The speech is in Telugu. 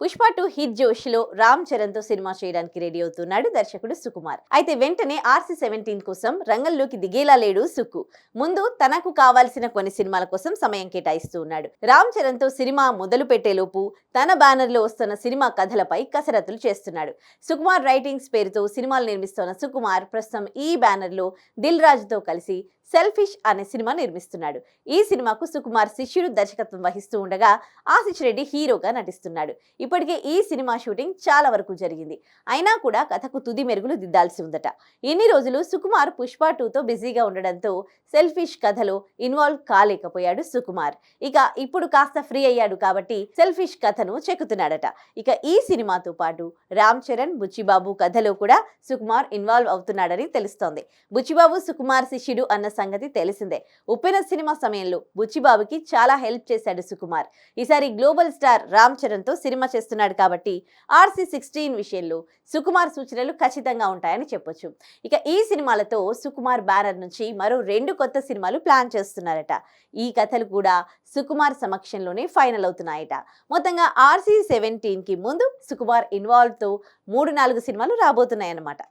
పుష్ప టూ హిట్ జోష్లో రామ్ చరణ్తో సినిమా చేయడానికి రెడీ అవుతున్నాడు దర్శకుడు సుకుమార్. అయితే వెంటనే ఆర్సీ సెవెంటీన్ కోసం రంగంలోకి దిగేలా లేడు సుక్కు. ముందు తనకు కావాల్సిన కొన్ని సినిమాల కోసం సమయం కేటాయిస్తూ ఉన్నాడు. రామ్ చరణ్తో సినిమా మొదలు పెట్టేలోపు తన బ్యానర్లో వస్తున్న సినిమా కథలపై కసరత్తులు చేస్తున్నాడు. సుకుమార్ రైటింగ్స్ పేరుతో సినిమాలు నిర్మిస్తున్న సుకుమార్ ప్రస్తుతం ఈ బ్యానర్లో దిల్ రాజు తో కలిసి సెల్ఫిష్ అనే సినిమా నిర్మిస్తున్నాడు. ఈ సినిమాకు సుకుమార్ శిష్యుడు దర్శకత్వం వహిస్తూ ఉండగా ఆశిష్ రెడ్డి హీరోగా నటిస్తున్నాడు. ఇప్పటికే ఈ సినిమా షూటింగ్ చాలా వరకు జరిగింది. అయినా కూడా కథకు తుది మెరుగులు దిద్దాల్సి ఉందట. ఇన్ని రోజులు సుకుమార్ పుష్ప టూతో బిజీగా ఉండడంతో సెల్ఫిష్ కథలో ఇన్వాల్వ్ కాలేకపోయాడు సుకుమార్. ఇక ఇప్పుడు కాస్త ఫ్రీ అయ్యాడు కాబట్టి సెల్ఫిష్ కథను చెక్కుతున్నాడట. ఇక ఈ సినిమాతో పాటు రామ్ చరణ్ బుచ్చిబాబు కథలో కూడా సుకుమార్ ఇన్వాల్వ్ అవుతున్నాడని తెలుస్తోంది. బుచ్చిబాబు సుకుమార్ శిష్యుడు అన్న సంగతి తెలిసిందే. ఉప్పెన సినిమా సమయంలో బుచ్చిబాబుకి చాలా హెల్ప్ చేశాడు సుకుమార్. ఈసారి గ్లోబల్ స్టార్ రామ్ చరణ్తో సినిమా చేస్తున్నాడు కాబట్టి ఆర్సీ సిక్స్టీన్ విషయంలో సుకుమార్ సూచనలు ఖచ్చితంగా ఉంటాయని చెప్పొచ్చు. ఇక ఈ సినిమాలతో సుకుమార్ బ్యానర్ నుంచి మరో రెండు కొత్త సినిమాలు ప్లాన్ చేస్తున్నారట. ఈ కథలు కూడా సుకుమార్ సమక్షంలోనే ఫైనల్ అవుతున్నాయట. మొత్తంగా ఆర్సీ సెవెంటీన్కి ముందు సుకుమార్ ఇన్వాల్వ్తో మూడు నాలుగు సినిమాలు రాబోతున్నాయన్నమాట.